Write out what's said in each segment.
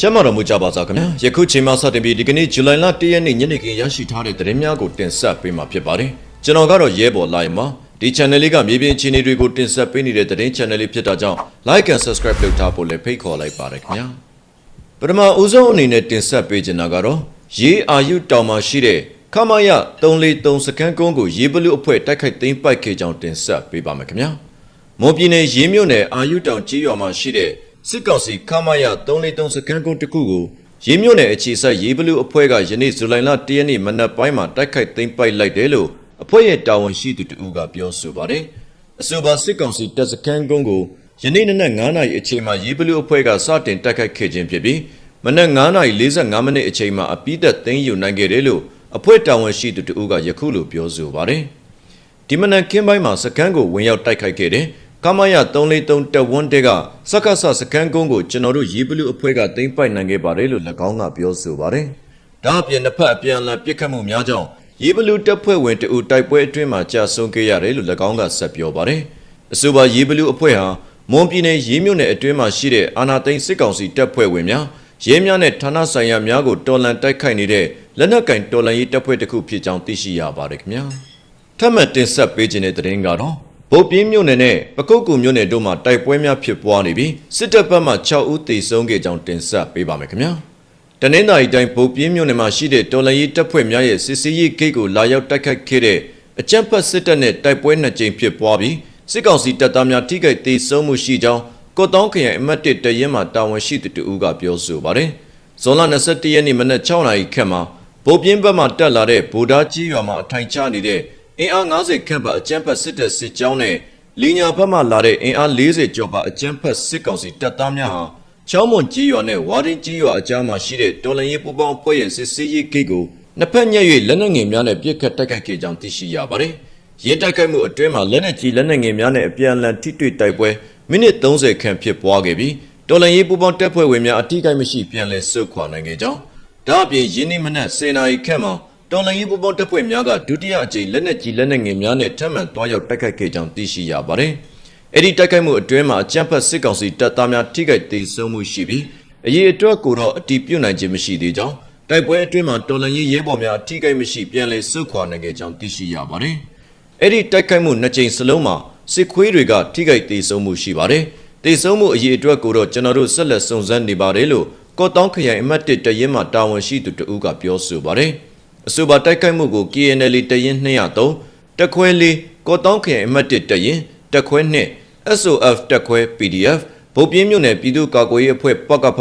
ကျမ်းမာတော်မူကြပါစားခင်ဗျာယခုချိန်မှစတင်ပြီးဒီကနေ့ဇူလိုင်လ1ရက်နေ့ညနေခင်းရရှိထားတဲ့သတင်းများကိုတင်ဆက်ပေးမှာဖြစ်ပါတယ်ကျွန်တော်ကတော့ရဲဘော်လိုက်မှာဒီ channel လေးကမြေပြင်အခြေအနေတွေကိုတင်ဆက်ပေးနေတဲ့သတင်း channel လေးဖြစ်တာကြောင့် like and subscribe လုပ်ထားဖို့လည်းဖိတ်ခေါ်လိုက်ပါတယ်ခင်ဗျာပထမဦးဆုံးအနေနဲ့တင်ဆက်ပေးချင်တာကတော့ရေးအာယုတောင်မှာရှိတဲ့ခမရ343စကန်ကုန်းကိုရေးဘလူအဖွဲ့တိုက်ခိုက်သိမ်းပိုက်ခဲ့ကြောင်းတင်ဆက်ပေးပါမယ်ခင်ဗျာမွန်ပြည်နယ်ရေးမြို့နယ်အာယုတောင်ကြီးရွာမှာရှိတဲ့ စစ်ကောင်စီခမရ343စခန်းကုန်းတစ်ခုကိုရေးမြို့နယ်အခြေစိုက်ရေးဘလူအဖွဲ့ကယနေ့ဇူလိုင်လ1ရက်နေ့မနက်ပိုင်းမှာတိုက်ခိုက်သိမ်းပိုက်လိုက်တယ်လို့အဖွဲ့ရဲ့တာဝန်ရှိသူတဦးကပြောဆိုပါတယ်။အဆိုပါစစ်ကောင်စီတပ်စခန်းကုန်းကိုယနေ့နနက်9:00နာရီအချိန်မှာရေးဘလူအဖွဲ့ကစတင်တိုက်ခိုက်ခဲ့ခြင်းဖြစ်ပြီးမနက်9:45မိနစ်အချိန်မှာအပိသက်သိမ်းယူနိုင်ခဲ့တယ်လို့အဖွဲ့တာဝန်ရှိသူတဦးကယခုလိုပြောဆိုပါတယ်။ဒီမနက်ခင်းပိုင်းမှာစကန်ကိုဝင်ရောက်တိုက်ခိုက်ခဲ့တယ်။ ကမရ343တက်ဝန်းတဲကစက္ကဆစကန်ကုန်းကိုကျွန်တော်တို့ရေးဘလူအဖွဲ့ကသိမ်းပိုက်နိုင်ခဲ့ပါတယ်လို့၎င်းကပြောဆိုပါတယ်။ဒါအပြင်တစ်ဖက်အပြန်အလှန်ပစ်ခတ်မှုများကြောင့်ရေးဘလူတပ်ဖွဲ့ဝင်တအူတိုက်ပွဲအတွင်းမှာကြာဆုံးခဲ့ရတယ်လို့၎င်းကဆက်ပြောပါတယ်။အဆိုပါရေးဘလူအဖွဲ့ဟာမွန်ပြည်နယ်ရေးမြို့နယ်အတွင်းမှာရှိတဲ့အာနာသိန်းစစ်ကောင်စီတပ်ဖွဲ့ဝင်များရဲများနဲ့ဌာနဆိုင်ရာများကိုတော်လှန်တိုက်ခိုက်နေတဲ့လက်နက်ကင်တော်လှန်ရေးတပ်ဖွဲ့တစ်ခုဖြစ်ကြောင်းသိရှိရပါတယ်ခင်ဗျာ။ထပ်မံတင်ဆက်ပေးခြင်းတဲ့သတင်းကတော့ ဗုတ်ပြင်းမြို့နယ်နဲ့ပကုတ်ကူမြို့နယ်တို့မှာတိုက်ပွဲများဖြစ်ပွားနေပြီးစစ်တပ်ဘက်မှ6ဦးသေဆုံးခဲ့ကြောင်းတင်ဆက်ပေးပါမယ်ခင်ဗျာတနင်္သာရီတိုင်းဗုတ်ပြင်းမြို့နယ်မှာရှိတဲ့တော်လန်ရေးတပ်ဖွဲ့များရဲ့စစ်စေးရေးဂိတ်ကိုလာရောက်တိုက်ခိုက်ခဲ့တဲ့အကြမ်းဖက်စစ်တပ်နဲ့တိုက်ပွဲနှစ်ကြိမ်ဖြစ်ပွားပြီးစစ်ကောင်စီတပ်သားများထိခိုက်သေဆုံးမှုရှိကြောင်းကော့တောင်းခရိုင်အမှတ်1တရင်မှတာဝန်ရှိသူတဦးကပြောဆိုပါတယ်ဇွန်လ21ရက်နေ့မနက်6နာရီခန့်မှာဗုတ်ပြင်းဘက်မှတက်လာတဲ့ဗိုလ်သားကြီးရွာမှာအထိုင်ချနေတဲ့ အင်အား90ခန့်ပါအကြမ်းဖက်စစ်တပ်စစ်ကြောင်းနဲ့လီညာဘက်မှလာတဲ့အင်အား40ကျော်ပါအကြမ်းဖက်စစ်ကောင်စီတပ်သားများဟာချောင်းမွန်ကြီးရွာနဲ့ဝါရင်ကြီးရွာအကြားမှာရှိတဲ့တော်လန်ရေးပူပေါင်းဖွဲ့ရဲ့စစ်စေးရေးဂိတ်ကိုနှစ်ဖက်ညက်၍လက်နက်ငယ်များနဲ့ပြစ်ခတ်တိုက်ခိုက်ခဲ့ကြောင်းသိရှိရပါတယ်။ရင်းတိုက်ခိုက်မှုအတွင်းမှာလက်နက်ကြီးလက်နက်ငယ်များနဲ့အပြန်အလှန်ထိတွေ့တိုက်ပွဲမိနစ်30ခန့်ဖြစ်ပွားခဲ့ပြီးတော်လန်ရေးပူပေါင်းတပ်ဖွဲ့ဝင်များအထိကိမရှိပြန်လည်ဆုတ်ခွာနိုင်ခဲ့ကြောင်းဒါအပြင်ယင်းနေ့မနက်10:00နာရီခန့်မှာ တော်လိုင်းရေးပူပေါင်းတပ်ဖွဲ့များကဒုတိယအကြိမ်လက်နက်ကြီးလက်နက်ငယ်များနဲ့ထပ်မံတွားရောက်တိုက်ခိုက်ခဲ့ကြောင်းသိရှိရပါတယ်။အဲ့ဒီတိုက်ခိုက်မှုအတွင်းမှာအကြမ်းဖက်စစ်ကောင်စီတပ်သားများထိခိုက်ဒေဆုံးမှုရှိပြီးအရေးအတွက်ကိုတော့အတီးပြုတ်နိုင်ခြင်းမရှိသေးကြောင်းတိုက်ပွဲအတွင်းမှာတော်လိုင်းရေးရဲဘော်များထိခိုက်မရှိပြန်လည်ဆုတ်ခွာနိုင်ခဲ့ကြောင်းသိရှိရပါတယ်။အဲ့ဒီတိုက်ခိုက်မှုနှစ်ကြိမ်စလုံးမှာစစ်ခွေးတွေကထိခိုက်ဒေဆုံးမှုရှိပါတယ်။ဒေဆုံးမှုအရေးအတွက်ကိုတော့ကျွန်တော်တို့ဆက်လက်စုံစမ်းနေပါတယ်လို့ကော့တောင်းခရိုင်အမှတ်1တရင်မှတာဝန်ရှိသူတဦးကပြောဆိုပါတယ်။ အဆိုပါတိုက်ခိုက်မှုကို KNL တရင်203တက်ခွဲလေးကော့တောင်းခရိုင်အမှတ်1တရင်တက်ခွဲ2 SOF တက်ခွဲ PDF ဗုတ်ပြင်းမြို့နယ်ပြည်သူ့ကာကွယ်ရေးအဖွဲ့ပကဖ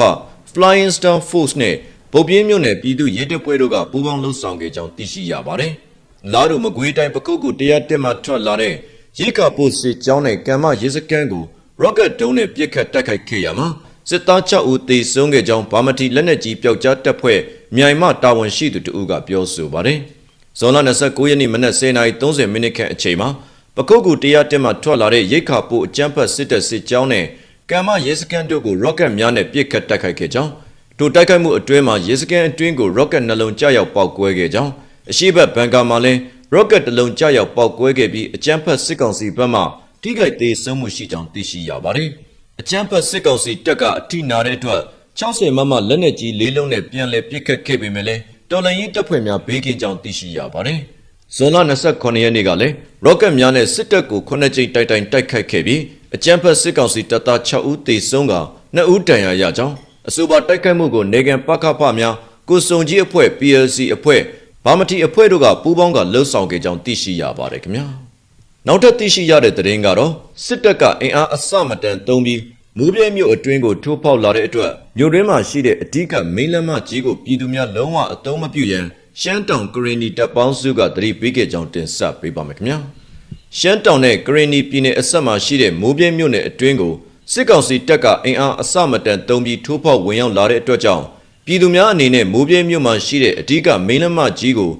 Flying Star Force နဲ့ဗုတ်ပြင်းမြို့နယ်ပြည်သူ့ရဲတပ်ဖွဲ့တို့ကပူးပေါင်းလှုပ်ဆောင်ခဲ့ကြောင်းသိရှိရပါတယ်။လာတို့မကွေးတိုင်းပကုတ်ကူတရားတက်မှထွက်လာတဲ့ရိကာပို့စစ်ကြောင်းနဲ့ကမ္မရေစကန်းကို rocket ဒုံးနဲ့ပစ်ခတ်တိုက်ခိုက်ခဲ့ရမှာစစ်သား6ဦးသေဆုံးခဲ့ကြောင်းဗာမတီလက်နက်ကြီးပျောက်ကြားတပ်ဖွဲ့ မြိုင်မတာဝန်ရှိသူတဦးကပြောဆိုပါတယ်။ဇွန်လ29ရက်နေ့မနက်10:30မိနစ်ခန့်အချိန်မှာပကုတ်ကူတရားတက်မှထွက်လာတဲ့ရိတ်ခါပို့အကြမ်းဖက်စစ်တပ်စစ်ကြောင်းနဲ့ကမ္မရဲစခန်းတို့ကို rocket များနဲ့ပစ်ခတ်တိုက်ခိုက်ခဲ့ကြောင်းတို့တိုက်ခိုက်မှုအတွင်းမှာရဲစခန်းအတွင်းကို rocket နှလုံးကျရောက်ပေါက်ကွဲခဲ့ကြောင်းအရှိတ်ဘန်ကာမှာလည်း rocket တစ်လုံးကျရောက်ပေါက်ကွဲခဲ့ပြီးအကြမ်းဖက်စစ်ကောင်စီဘက်မှထိခိုက်သေးဆုံးမှုရှိကြောင်းသိရှိရပါတယ်။အကြမ်းဖက်စစ်ကောင်စီတပ်ကအထိနာတဲ့အတွက် 60မမလက်နက်ကြီးလေးလုံးနဲ့ပြန်လည်ပစ်ခတ်ခဲ့ပေမဲ့လည်းတော်လန်ရေးတပ်ဖွဲ့များဘေးကင်းကြောင်းသိရှိရပါတယ်။ဇွန်လ29ရက်နေ့ကလည်း rocket များနဲ့စစ်တပ်ကို9ကြိမ်တိုက်တိုင်တိုက်ခိုက်ခဲ့ပြီးအကြမ်းဖက်စစ်ကောင်စီတပ်သား6ဦးသေဆုံးက2ဦးဒဏ်ရာရကြောင်းအဆိုပါတိုက်ခိုက်မှုကိုနေကန်ပကဖများကိုစုံကြီးအဖွဲ့ PLC အဖွဲ့ဗာမတီအဖွဲ့တို့ကပူးပေါင်းကလှုပ်ဆောင်ခဲ့ကြောင်းသိရှိရပါတယ်ခင်ဗျာ။နောက်ထပ်သိရှိရတဲ့သတင်းကတော့စစ်တပ်ကအင်အားအစမတန်သုံးပြီး မူးပြဲမြို့အတွင်းကိုထိုးဖောက်လာတဲ့အတွက်မြို့တွင်းမှာရှိတဲ့အဓိကမိန်းလမ်းမကြီးကိုပြည်သူများလုံးဝအသုံးမပြုရန်ရှမ်းတောင်ကရင်နီတပ်ပေါင်းစုကတတိပေးခဲ့ကြောင်းတင်ဆက်ပေးပါမယ်ခင်ဗျာ။ရှမ်းတောင်နဲ့ကရင်နီပြည်နယ်အဆက်မှာရှိတဲ့မိုးပြဲမြို့နယ်အတွင်းကိုစစ်ကောင်စီတပ်ကအင်အားအစမတန်သုံးပြီးထိုးဖောက်ဝင်ရောက်လာတဲ့အတွက်ကြောင့်ပြည်သူများအနေနဲ့မိုးပြဲမြို့မှာရှိတဲ့အဓိကမိန်းလမ်းမကြီးကို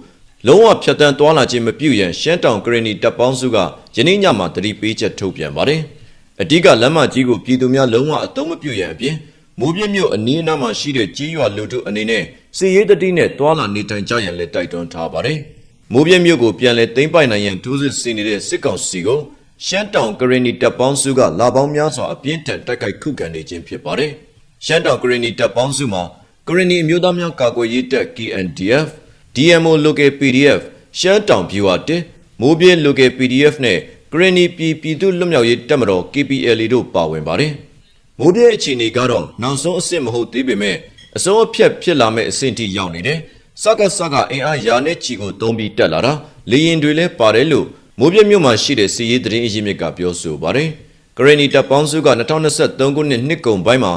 လုံးဝဖြတ်တန်းသွားလာခြင်းမပြုရန်ရှမ်းတောင်ကရင်နီတပ်ပေါင်းစုကယနေ့ညမှာတတိပေးချက်ထုတ်ပြန်ပါတယ်။ အဓိကလမ်းမကြီးကိုပြည်သူများလုံးဝအသုံးမပြုရန်အပြင်မိုးပြင်းမြို့အနီးအနားမှာရှိတဲ့ကြီးရွာလူထုအနေနဲ့စီရေးတတိနဲ့တွာလာနေထိုင်ကြရန်လည်းတိုက်တွန်းထားပါတယ်။မိုးပြင်းမြို့ကိုပြန်လည်သိမ်းပိုက်နိုင်ရန်ဒုစစ်စီနေတဲ့စစ်ကောင်စီကိုရှမ်းတောင်ကရင်နီတပ်ပေါင်းစုကလာပေါင်းများစွာအပြင်းထန်တိုက်ခိုက်ခုခံနေခြင်းဖြစ်ပါတယ်။ရှမ်းတောင်ကရင်နီတပ်ပေါင်းစုမှာကရင်နီအမျိုးသားများကာကွယ်ရေးတပ် KNDF DMO Local PDF ရှမ်းတောင်ဗျူဟာတစ်မိုးပြဲ Local PDF နဲ့ ကရင်နီပြည်ပြည်သူ့လွတ်မြောက်ရေးတပ်မတော် KPLA တို့ပါဝင်ပါတယ်။မိုးပြဲအခြေအနေကတော့နောက်ဆုံးအဆင့်မဟုတ်သေးပေမဲ့အစုံအဖြတ်ဖြစ်လာမဲ့အဆင့်ထိရောက်နေတယ်။စကစကအင်အားရာနဲ့ချီကိုတုံးပြီးတက်လာတာလေရင်တွေလည်းပါတယ်လို့မိုးပြဲမြို့မှာရှိတဲ့စီရေးသတင်းအရင်းမြစ်ကပြောဆိုပါတယ်။ကရင်နီတပ်ပေါင်းစုက2023ခုနှစ်နှစ်ကုန်ပိုင်းမှာ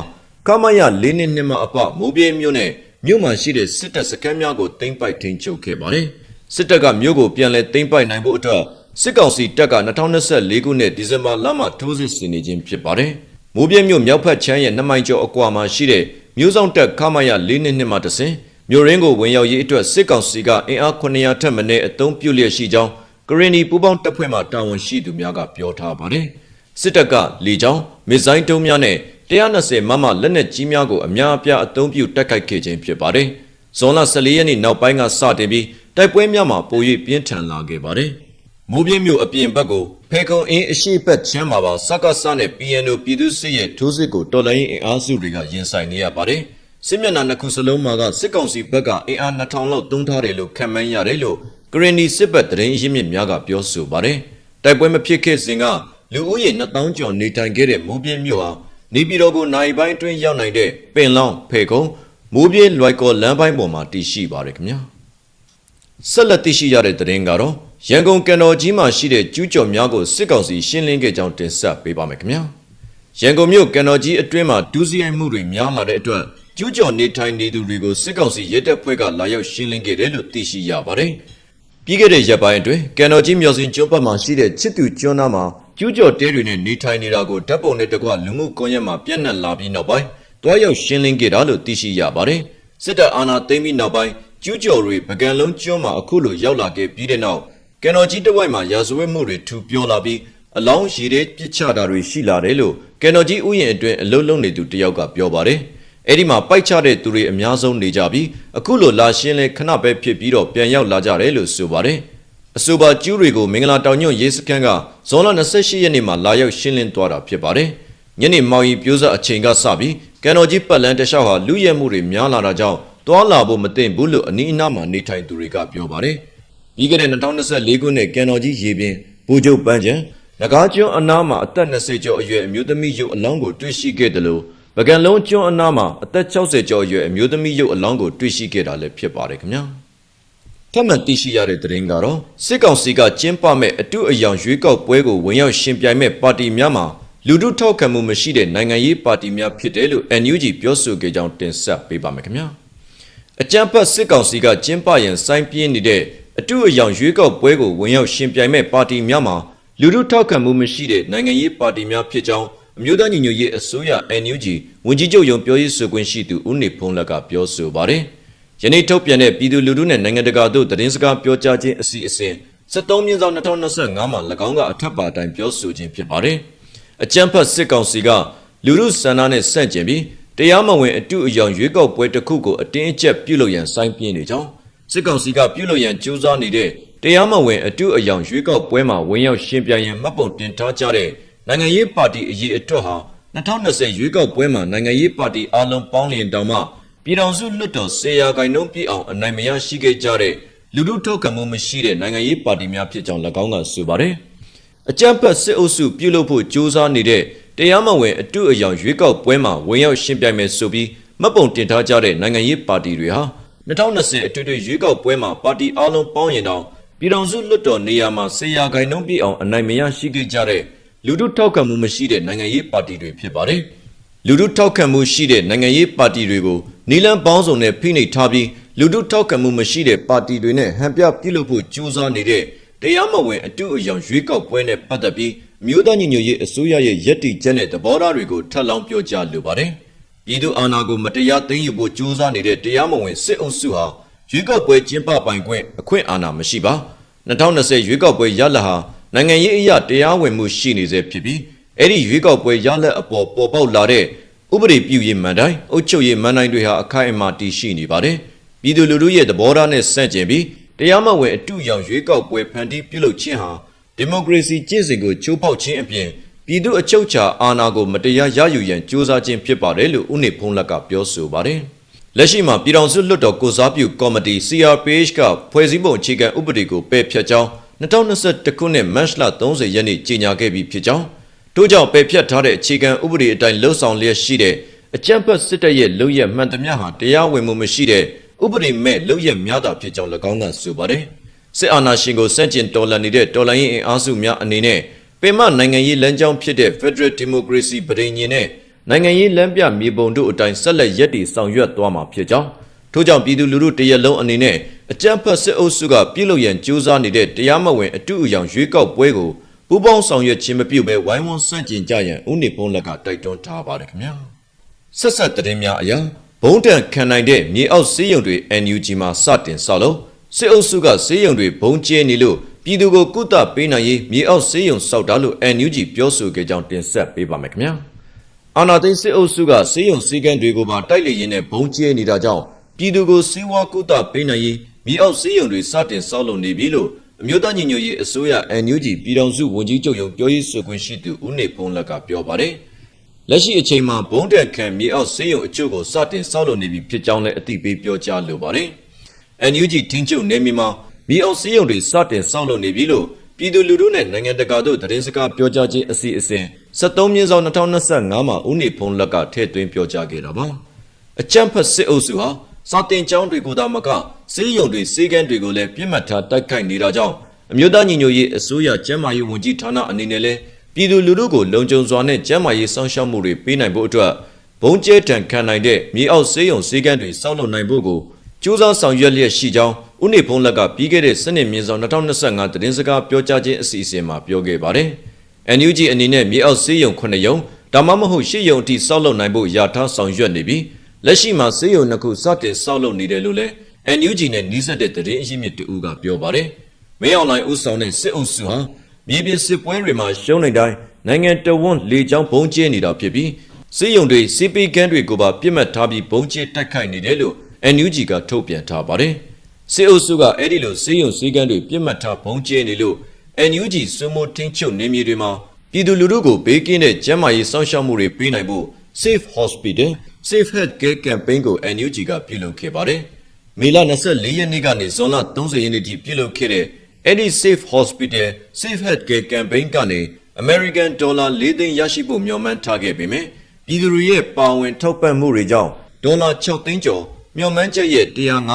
ကမရ၄နှစ်နှစ်မှအပမိုးပြဲမြို့နဲ့မြို့မှာရှိတဲ့စစ်တပ်စခန်းများကိုသိမ်းပိုက်ထိန်းချုပ်ခဲ့ပါတယ်။စစ်တပ်ကမြို့ကိုပြန်လည်သိမ်းပိုက်နိုင်ဖို့အတွက် စစ်ကောင်စီတပ်က2024ခုနှစ်ဒီဇင်ဘာလမှထိုးစစ်ဆင်နေခြင်းဖြစ်ပါတယ်။မိုးပြဲမြို့မြောက်ဖက်ချမ်းရဲ့နှစ်မိုင်ကျော်အကွာမှာရှိတဲ့မြို့ဆောင်တပ်ခမရ၄နှစ်နှစ်မှတဆင်မြို့ရင်းကိုဝင်ရောက်ရေးအတွက်စစ်ကောင်စီကအင်အား900ထက်မနည်းအသုံးပြုလျက်ရှိကြောင်းကရင်နီပူးပေါင်းတပ်ဖွဲ့မှတာဝန်ရှိသူများကပြောထားပါတယ်။စစ်တပ်ကလေကြောင်းမစ်ဇိုင်းတုံးများနဲ့120မမလက်နက်ကြီးများကိုအများအပြားအသုံးပြုတိုက်ခိုက်ခဲ့ခြင်းဖြစ်ပါတယ်။ဇွန်လ14ရက်နေ့နောက်ပိုင်းကစတင်ပြီးတိုက်ပွဲများမှာပို၍ပြင်းထန်လာခဲ့ပါတယ်။ မိုးပြင်းမြို့အပြင်ဘက်ကိုဖေကုံအင်းအရှိဘက်ချမ်းမှာပါစကားစနဲ့ PNO ပြည်သူစစ်ရဲ့ထိုးစစ်ကိုတော်လှန်ရေးအင်အားစုတွေကရင်ဆိုင်နေရပါတယ်။စစ်မျက်နှာနှစ်ခုစလုံးမှာကစစ်ကောင်စီဘက်ကအင်အား2000လောက်တုံးထားတယ်လို့ခံမှန်းရတယ်လို့ကရင်နီစစ်ဘက်သတင်းရင်းမြစ်များကပြောဆိုပါတယ်။တိုက်ပွဲမဖြစ်ခဲ့စဉ်ကလူဦးရေ2000ကျော်နေထိုင်ခဲ့တဲ့မိုးပြင်းမြို့ဟာနေပြည်တော်ကိုနိုင်ပိုင်းအတွင်းရောက်နိုင်တဲ့ပင်လောင်းဖေကုံမိုးပြင်းလွိုက်ကော်လမ်းပိုင်းပေါ်မှာတည်ရှိပါတယ်ခင်ဗျာ။ဆက်လက်သိရှိရတဲ့သတင်းကတော့ ရန်ကုန်ကန်တော်ကြီးမှာရှိတဲ့ကျူးကျော်များကိုစစ်ကောင်စီရှင်းလင်းခဲ့ကြောင်းတင်ဆက်ပေးပါမယ်ခင်ဗျာ။ရန်ကုန်မြို့ကန်တော်ကြီးအတွင်းမှာဒူးစရိုက်မှုတွေများလာတဲ့အတွက်ကျူးကျော်နေထိုင်နေသူတွေကိုစစ်ကောင်စီရဲတပ်ဖွဲ့ကလာရောက်ရှင်းလင်းခဲ့တယ်လို့သိရှိရပါတယ်။ပြီးခဲ့တဲ့ရက်ပိုင်းအတွင်းကန်တော်ကြီးမြော်စင်ကျွန်းဘက်မှာရှိတဲ့ချစ်သူကျွန်းသားမှာကျူးကျော်တဲတွေနဲ့နေထိုင်နေတာကိုဓာတ်ပုံနဲ့တကွလူမှုကွန်ရက်မှာပြန့်နှံ့လာပြီးနောက်ပိုင်းတွားရောက်ရှင်းလင်းခဲ့တာလို့သိရှိရပါတယ်။စစ်တပ်အာဏာသိမ်းပြီးနောက်ပိုင်းကျူးကျော်တွေပကံလုံးကျွန်းမှာအခုလိုရောက်လာခဲ့ပြီးတဲ့နောက် ကန်တော်ကြီးတဝိုက်မှာရာဇဝတ်မှုတွေထူပြောလာပြီးအလောင်းရည်တဲ့ပြစ်ချတာတွေရှိလာတယ်လို့ကန်တော်ကြီးဥယျာဉ်အတွင်းအလုံးလုံးနေသူတယောက်ကပြောပါတယ်။အဲ့ဒီမှာပိုက်ချတဲ့သူတွေအများဆုံးနေကြပြီးအခုလိုလာရှင်းလဲခဏပဲဖြစ်ပြီးတော့ပြန်ရောက်လာကြတယ်လို့ဆိုပါတယ်။အဆိုပါကျူးတွေကိုမင်္ဂလာတောင်ညွန့်ရေးစခန်းကဇွန်လ28ရက်နေ့မှာလာရောက်ရှင်းလင်းသွားတာဖြစ်ပါတယ်။ညနေမောင်ရီပြိုးစားအချိန်ကစပြီးကန်တော်ကြီးပတ်လန်းတလျှောက်ဟာလူရဲမှုတွေများလာတာကြောင့်တွာလာဖို့မသင့်ဘူးလို့အနီးအနားမှာနေထိုင်သူတွေကပြောပါတယ်။ ပြီးခဲ့တဲ့2024ခုနှစ်ကန်တော်ကြီးရေပြင်ဘူကျုပ်ပန်းချံငကားကျွန်းအနားမှာအသက်20ကျော်အရွယ်အမျိုးသမီးရုပ်အလောင်းကိုတွေ့ရှိခဲ့တယ်လို့ပကံလုံးကျွန်းအနားမှာအသက်60ကျော်အရွယ်အမျိုးသမီးရုပ်အလောင်းကိုတွေ့ရှိခဲ့တာလည်းဖြစ်ပါတယ်ခင်ဗျာ။ထပ်မံသိရှိရတဲ့သတင်းကတော့စစ်ကောင်စီကကျင်းပမဲ့အတုအယောင်ရွေးကောက်ပွဲကိုဝင်ရောက်ရှင်ပြိုင်မဲ့ပါတီများမှာလူထုထောက်ခံမှုမရှိတဲ့နိုင်ငံရေးပါတီများဖြစ်တယ်လို့ NUG ပြောဆိုခဲ့ကြောင်းတင်ဆက်ပေးပါမယ်ခင်ဗျာ။အကြံဖတ်စစ်ကောင်စီကကျင်းပရန်စိုင်းပြင်းနေတဲ့ အတုအယောင်ရွေးကောက်ပွဲကိုဝင်ရောက်ရှင်ပြိုင်မဲ့ပါတီများမှာလူထုထောက်ခံမှုမရှိတဲ့နိုင်ငံရေးပါတီများဖြစ်ကြောင်းအမျိုးသားညီညွတ်ရေးအစိုးရ NUG ဝန်ကြီးချုပ်ရုံးပြောရေးဆိုခွင့်ရှိသူဦးနေဖုံးလက်ကပြောဆိုပါတယ်။ယနေ့ထုတ်ပြန်တဲ့ပြည်သူလူထုနဲ့နိုင်ငံတကာတို့သတင်းစကားပြောကြားခြင်းအစီအစဉ်73မြင်းဆောင်2025မှာ၎င်းကအထက်ပါတိုင်းပြောဆိုခြင်းဖြစ်ပါတယ်။အကြံဖတ်စစ်ကောင်စီကလူထုစံနာနဲ့ဆန့်ကျင်ပြီးတရားမဝင်အတုအယောင်ရွေးကောက်ပွဲတစ်ခုကိုအတင်းအကျပ်ပြုလုပ်ရန်စိုင်းပြင်းနေကြောင်း စစ်ကောင်စီကပြုလုပ်ရန်ကြိုးစားနေတဲ့တရားမဝင်အတုအယောင်ရွေးကောက်ပွဲမှာဝင်ရောက်ရှင်ပြိုင်ရန်မှတ်ပုံတင်ထားကြတဲ့နိုင်ငံရေးပါတီအရေးအတွက်ဟာ2020ရွေးကောက်ပွဲမှာနိုင်ငံရေးပါတီအလုံးပေါင်းလျင်တောင်မှပြည်ထောင်စုလွှတ်တော်ဆေးရာဂိုင်နှုန်းပြည့်အောင်အနိုင်မရရှိခဲ့ကြတဲ့လူထုထောက်ခံမှုမရှိတဲ့နိုင်ငံရေးပါတီများဖြစ်ကြောင်း၎င်းကဆိုပါတယ်။အကြမ်းဖက်စစ်အုပ်စုပြုလုပ်ဖို့ကြိုးစားနေတဲ့တရားမဝင်အတုအယောင်ရွေးကောက်ပွဲမှာဝင်ရောက်ရှင်ပြိုင်မယ်ဆိုပြီးမှတ်ပုံတင်ထားကြတဲ့နိုင်ငံရေးပါတီတွေဟာ 2020အထွေထွေရွေးကောက်ပွဲမှာပါတီအလုံးပေါင်းရင်တောင်ပြည်ထောင်စုလွှတ်တော်နေရာမှာဆေးရာဂိုင်နှုန်းပြည့်အောင်အနိုင်မရရှိခဲ့ကြတဲ့လူထုထောက်ခံမှုမရှိတဲ့နိုင်ငံရေးပါတီတွေဖြစ်ပါတယ်။လူထုထောက်ခံမှုရှိတဲ့နိုင်ငံရေးပါတီတွေကိုနီလန်ပေါင်းစုံနဲ့ဖိနှိပ်ထားပြီးလူထုထောက်ခံမှုမရှိတဲ့ပါတီတွေနဲ့ဟန်ပြပြုလုပ်ဖို့ကြိုးစားနေတဲ့တရားမဝင်အတုအယောင်ရွေးကောက်ပွဲနဲ့ပတ်သက်ပြီးမြို့သားညီညွတ်ရေးအစိုးရရဲ့ရည်တည်ချက်နဲ့သဘောထားတွေကိုထပ်လောင်းပြောကြားလိုပါတယ်။ ပြည်သူအာဏာကိုမတရားသိမ်းယူဖို့ကြိုးစားနေတဲ့တရားမဝင်စစ်အုပ်စုဟာရွေးကောက်ပွဲကျင်းပပိုင်ခွင့်အခွင့်အာဏာမရှိပါ2020ရွေးကောက်ပွဲရလဟာနိုင်ငံရေးအရာတရားဝင်မှုရှိနေစေဖြစ်ပြီးအဲ့ဒီရွေးကောက်ပွဲရလက်အပေါ်ပေါ်ပေါက်လာတဲ့ဥပဒေပြုရေးမှန်တိုင်းအုပ်ချုပ်ရေးမှန်တိုင်းတွေဟာအခိုင်အမာတည်ရှိနေပါတယ်ပြည်သူလူထုရဲ့သဘောထားနဲ့ဆန့်ကျင်ပြီးတရားမဝင်အတူရောင်ရွေးကောက်ပွဲဖန်တီးပြုလုပ်ခြင်းဟာဒီမိုကရေစီကျင့်စဉ်ကိုချိုးဖောက်ခြင်းအပြင် ပြည်သူအချုပ်ချာအာဏာကိုမတရားရယူရန်ကြိုးစားခြင်းဖြစ်ပါတယ်လို့ဦးနေဖုံးလက်ကပြောဆိုပါတယ်။လက်ရှိမှာပြည်ထောင်စုလွှတ်တော်ကိုစားပြုကော်မတီ CRPH ကဖွဲ့စည်းပုံအခြေခံဥပဒေကိုပယ်ဖျက်ကြောင်း2021ခုနှစ်မတ်လ30ရက်နေ့ကြေညာခဲ့ပြီးဖြစ်ကြောင်းတို့ကြောင့်ပယ်ဖျက်ထားတဲ့အခြေခံဥပဒေအတိုင်းလှုပ်ဆောင်လျက်ရှိတဲ့အကြံဖတ်စစ်တပ်ရဲ့လုံရက်မှန်သမျှဟာတရားဝင်မှုမရှိတဲ့ဥပဒေမဲ့လုံရက်များတာဖြစ်ကြောင်း၎င်းကဆိုပါတယ်။စစ်အာဏာရှင်ကိုစန့်ကျင်တော်လှန်နေတဲ့တော်လှန်ရေးအင်အားစုများအနေနဲ့ပ င်မနိုင်ငံရေးလမ်းကြောင်းဖြစ်တဲ့ Federal Democracy ပဋိညာဉ်နဲ့နိုင်ငံရေးလမ်းပြမြေပုံတို့အတိုင်းဆက်လက်ရည်တည်ဆောင်ရွက်သွားမှာဖြစ်ကြောင်းထို့ကြောင့်ပြည်သူလူထုတရက်လုံးအနေနဲ့အကြမ်းဖက်စစ်အုပ်စုကပြုလုပ်ရန်ကြိုးစားနေတဲ့တရားမဝင်အတူအယောင်ရွေးကောက်ပွဲကိုပူးပေါင်းဆောင်ရွက်ခြင်းမပြုဘဲဝိုင်းဝန်းဆန့်ကျင်ကြရန်ဦးနေဖုံးလက်ကတိုက်တွန်းထားပါတယ်ခင်ဗျာဆက်ဆက်သတင်းများအရာဘုံတန်ခံနိုင်တဲ့မြေအောက်စေးရုံတွေ NUG မှာစတင်ဆောက်လို့စစ်အုပ်စုကစေးရုံတွေဘုံကျဲနေလို့ ပြည်သူကိုကုသပေးနိုင်ရေးမြေအောက်စေးရုံစောက်တာလို့ NUG ပြောဆိုခဲ့ကြောင်းတင်ဆက်ပေးပါမယ်ခင်ဗျာအာနာသိန်းစစ်အုပ်စုကစေးရုံစည်းကမ်းတွေကိုပါတိုက်လေရင်နဲ့ဘုံကျဲနေတာကြောင့်ပြည်သူကိုစေဝါကုသပေးနိုင်ရေးမြေအောက်စေးရုံတွေစတင်ဆောက်လုပ်နေပြီလို့အမျိုးသားညီညွတ်ရေးအစိုးရ NUG ပြည်ထောင်စုဝန်ကြီးချုပ်ရုံးပြောရေးဆိုခွင့်ရှိသူဦးနေဖုံးလက်ကပြောပါတယ်လက်ရှိအချိန်မှာဘုံတက်ခံမြေအောက်စေးရုံအချို့ကိုစတင်ဆောက်လုပ်နေပြီဖြစ်ကြောင်းလည်းအသိပေးပြောကြားလိုပါတယ်။ NUG တင်းချုပ်နေမြန်မာ မြေအောက်စေးရုံတွေစတင်ဆောက်လုပ်နေပြီလို့ပြည်သူလူထုနဲ့နိုင်ငံတကာတို့သတင်းစကားပြောကြားခြင်းအစီအစဉ်73မြင်းဆောင်2025မှာဦးနေဖုံးလက်ကထည့်သွင်းပြောကြားခဲ့တာပါ။အကြမ်းဖက်စစ်အုပ်စုဟာစာတင်ကျောင်းတွေကိုသာမကစေးရုံတွေစေးကမ်းတွေကိုလည်းပြစ်မှတ်ထားတိုက်ခိုက်နေတာကြောင့်အမျိုးသားညီညွတ်ရေးအစိုးရကျန်းမာရေးဝန်ကြီးဌာနအနေနဲ့လည်းပြည်သူလူထုကိုလုံခြုံစွာနဲ့ကျန်းမာရေးစောင့်ရှောက်မှုတွေပေးနိုင်ဖို့အတွက်ဘုံကျဲတံခံနိုင်တဲ့မြေအောက်စေးရုံစေးကမ်းတွေစောင့်လုပ်နိုင်ဖို့ကိုကြိုးစားဆောင်ရွက်လျက်ရှိကြောင်း ဦးနေဖုံးလက်ကပြီးခဲ့တဲ့စနစ်မြင့်ဆောင်2025သတင်းစကားပြောကြားခြင်းအစီအစဉ်မှာပြောခဲ့ပါတယ်။ NUG အနေနဲ့မြေအောက်စေးရုံ9ရုံဒါမှမဟုတ်10ရုံအထိစောင့်လုပ်နိုင်ဖို့ယာထားဆောင်ရွက်နေပြီးလက်ရှိမှာစေးရုံနှစ်ခုစတင်စောင့်လုပ်နေတယ်လို့လည်း NUG နဲ့နှီးစပ်တဲ့သတင်းအရင်းမြစ်တူကပြောပါတယ်။မင်းအောင်လှိုင်ဦးဆောင်တဲ့စစ်အုပ်စုဟာမြေပြင်စစ်ပွဲတွေမှာရှုံးနေတိုင်းနိုင်ငံတော်ဝန်လေကြောင်းဘုံကျဲနေတာဖြစ်ပြီးစေယုံတွေစီပီကန်းတွေကိုပါပြစ်မှတ်ထားပြီးဘုံကျဲတိုက်ခိုက်နေတယ်လို့ NUG ကထုတ်ပြန်ထားပါတယ်။ စစ်အုပ်စုကအဲ့ဒီလိုစေယုံစည်းကမ်းတွေပြစ်မှတ်ထားဘုံကျဲနေလို့ NUG စုမိုထင်းချုပ်နေမြေတွေမှာပြည်သူလူထုကိုဘေးကင်းတဲ့ကျန်းမာရေးစောင့်ရှောက်မှုတွေပေးနိုင်ဖို့ Safe Hospital Safe Health Care Campaign ကို NUG ကပြုလုပ်ခဲ့ပါတယ်။မေလ24ရက်နေ့ကနေဇွန်လ30ရက်နေ့ထိပြုလုပ်ခဲ့တဲ့အဲ့ဒီ Safe Hospital Safe Health Care Campaign ကနေ American Dollar 4သိန်းရရှိဖို့မျှော်မှန်းထားခဲ့ပေမယ့်ပြည်သူတွေရဲ့ပါဝင်ထောက်ပံ့မှုတွေကြောင့်ဒေါ်လာ6သိန်းကျော် မျှော်မှန်းချက်ရဲ့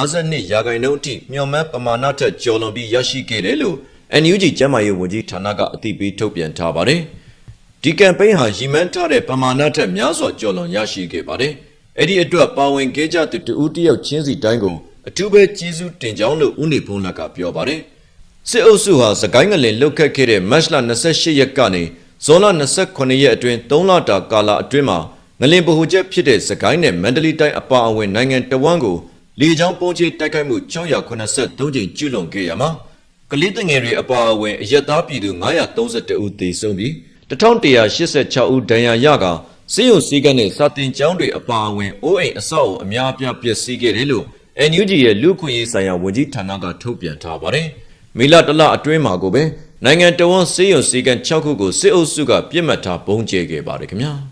152ရာခိုင်နှုန်းအထိမျှော်မှန်းပမာဏထက်ကျော်လွန်ပြီးရရှိခဲ့တယ်လို့ NUG ကျန်းမာရေးဝန်ကြီးဌာနကအသိပေးထုတ်ပြန်ထားပါတယ်။ဒီကမ်ပိန်းဟာရည်မှန်းထားတဲ့ပမာဏထက်များစွာကျော်လွန်ရရှိခဲ့ပါတယ်။အဲ့ဒီအတွက်ပါဝင်ခဲ့ကြသူတဦးတယောက်ချင်းစီတိုင်းကိုအထူးပဲကျေးဇူးတင်ကြောင်းလို့ဦးနေဖုံးလက်ကပြောပါတယ်။စစ်အုပ်စုဟာစကိုင်းငလင်လှုပ်ခတ်ခဲ့တဲ့မတ်လ28ရက်ကနေဇွန်လ29ရက်အတွင်း3လတာကာလအတွင်းမှာ ငလင်ဗဟိုချက်ဖြစ်တဲ့စကိုင်းနဲ့မန္တလေးတိုင်းအပါအဝင်နိုင်ငံတဝန်းကိုလေကြောင်းပုံချတိုက်ခိုက်မှု683ကြိမ်ကျူးလွန်ခဲ့ရမှာကလေးတငယ်တွေအပါအဝင်အရက်သားပြည်သူ932ဦးသေဆုံးပြီး1186ဦးဒဏ်ရာရကာစေယုံစည်းကမ်းနဲ့စာတင်ကျောင်းတွေအပါအဝင်အိုးအိမ်အဆောက်အအုံအများအပြားပျက်စီးခဲ့တယ်လို့ NUG ရဲ့လူခွင့်ရေးဆိုင်ရာဝန်ကြီးဌာနကထုတ်ပြန်ထားပါတယ်။မေလတလအတွင်းမှာကိုပဲနိုင်ငံတော်ဝန်စေယုံစည်းကမ်း6ခုကိုစစ်အုပ်စုကပြစ်မှတ်ထားပုံကျဲခဲ့ပါတယ်ခင်ဗျာ။